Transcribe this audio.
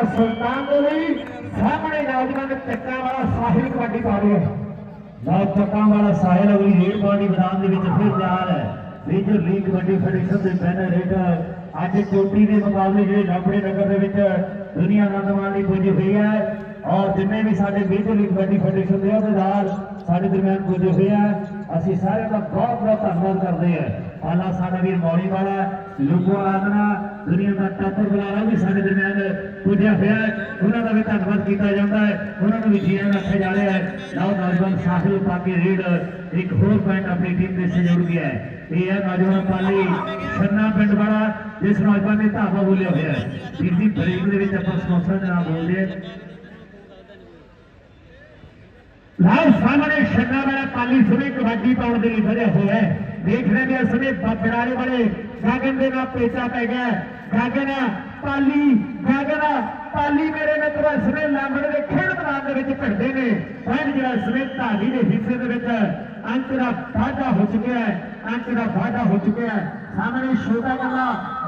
ਦਾ ਸੁਲਤਾਨ ਦੇ ਲਈ ਸਾਹਮਣੇ ਨੌਜਵਾਨ ਚੱਕਾ ਵਾਲਾ ਸਾਹਿਲ ਕਬੱਡੀ ਪਾ ਰਿਹਾ ਲਓ, ਚੱਕਾਂ ਵਾਲਾ ਸਾਹਿਲ ਅਗਲੀ ਰੇਡ ਪਾਰਟੀ ਮੈਦਾਨ ਦੇ ਵਿੱਚ ਫਿਰ ਤਿਆਰ ਹੈ। ਮੇਜਰ ਲੀਗ ਕਬੱਡੀ ਫੈਡਰੇਸ਼ਨ ਦੇ ਬੈਨਰ ਹੇਠ ਅੱਜ ਚੋਟੀ ਦੇ ਮੁਕਾਬਲੇ ਜਿਹੜੇ ਲਾਪੜੇ ਨਗਰ ਦੇ ਵਿੱਚ ਦੁਨੀਆ ਆਨੰਦ ਲਈ ਪੁੱਜੀ ਹੋਈ ਹੈ ਔਰ ਜਿੰਨੇ ਵੀ ਸਾਡੇ ਮੇਜਰ ਲੀਗ ਕਬੱਡੀ ਫੈਡਰੇਸ਼ਨ ਦੇ ਅਹੁਦੇਦਾਰ ਸਾਡੇ ਦਰਮਿਆਨ ਪੁੱਜੇ ਹੋਏ ਆ, ਅਸੀਂ ਸਾਰਿਆਂ ਦਾ ਬਹੁਤ ਬਹੁਤ ਧੰਨਵਾਦ ਕਰਦੇ ਹਾਂ। ਆਲਾ ਸਾਡਾ ਵੀਰ ਮੌਲੀ ਵਾਲਾ, ਲੋਕੋ ਆਦਨਾ ਦੁਨੀਆ ਦਾ ਟਾਪਰ ਬੁਲਾਰਾ ਵੀ ਸਾਡੇ ਦਰਮਿਆਨ ਪੁੱਜਿਆ ਹੋਇਆ ਹੈ। ਉਹਨਾਂ ਦਾ ਵੀ ਧੰਨਵਾਦ ਕੀਤਾ ਜਾਂਦਾ ਹੈ। ਉਹਨਾਂ ਨੂੰ ਵੀ ਜੀਆਂ ਰੱਖਿਆ ਜਾ ਰਿਹਾ ਹੈ। ਲਓ ਨੌਜਵਾਨ ਸਾਹਿਲ ਪਾਕੇ ਰੀਡ ਇੱਕ ਹੋਰ ਪੁਆਇੰਟ ਆਪਣੀ ਟੀਮ ਦੇ ਸਹਿਯੋਗ ਗਿਆ ਹੈ। ਇਹ ਹੈ ਨੌਜਵਾਨ ਪਾਲੀ ਛੰਨਾ ਪਿੰਡ ਵਾਲਾ, ਜਿਸ ਨੌਜਵਾਨ ਨੇ ਧਾਵਾ ਬੋਲਿਆ ਹੋਇਆ ਹੈ। ਵੀਰ ਦੀ ਬ੍ਰੇਕ ਦੇ ਵਿੱਚ ਆਪਾਂ ਸਪਾਂਸਰ ਦੇ ਨਾਮ ਬੋਲਦੇ ਹਾਂ। ਸਾਹਮਣੇ ਛੰਨਾ ਵਾਲਾ ਪਾਲੀ ਸਮੇਂ ਕਬੱਡੀ ਪਾਉਣ ਦੇ ਲਈ ਵਧਿਆ ਹੋਇਆ ਹੈ। ਦੇਖ ਰਹੇ ਨੇ ਇਸ ਸਮੇਂ ਬੜਾਲੇ ਵਾਲੇ ਸਾਗਨ ਦੇ ਨਾਲ ਪੇਚਾ ਪੈ ਗਿਆ ਗਾਗਨ ਪਾਲੀ ਗਾਗਨ ਪਾਲੀ ਮੇਰੇ ਮਿੱਤਰੋ, ਇਸ ਸਮੇਂ ਲਾਂਬੜ ਦੇ ਖੇਡ ਮੈਦਾਨ ਦੇ ਵਿੱਚ ਭਿੜਦੇ ਨੇ। ਪਰ ਜਿਹੜਾ ਇਸ ਸਮੇਂ ਢਾਡੀ ਦੇ ਹਿੱਸੇ ਦੇ ਵਿੱਚ ਅੰਕ ਦਾ ਵਾਧਾ ਹੋ ਚੁੱਕਿਆ ਹੈ ਅੰਕ ਦਾ ਵਾਧਾ ਹੋ ਚੁੱਕਿਆ ਹੈ। ਸਾਹਮਣੇ ਛੋਟਾ ਗੱਲਾ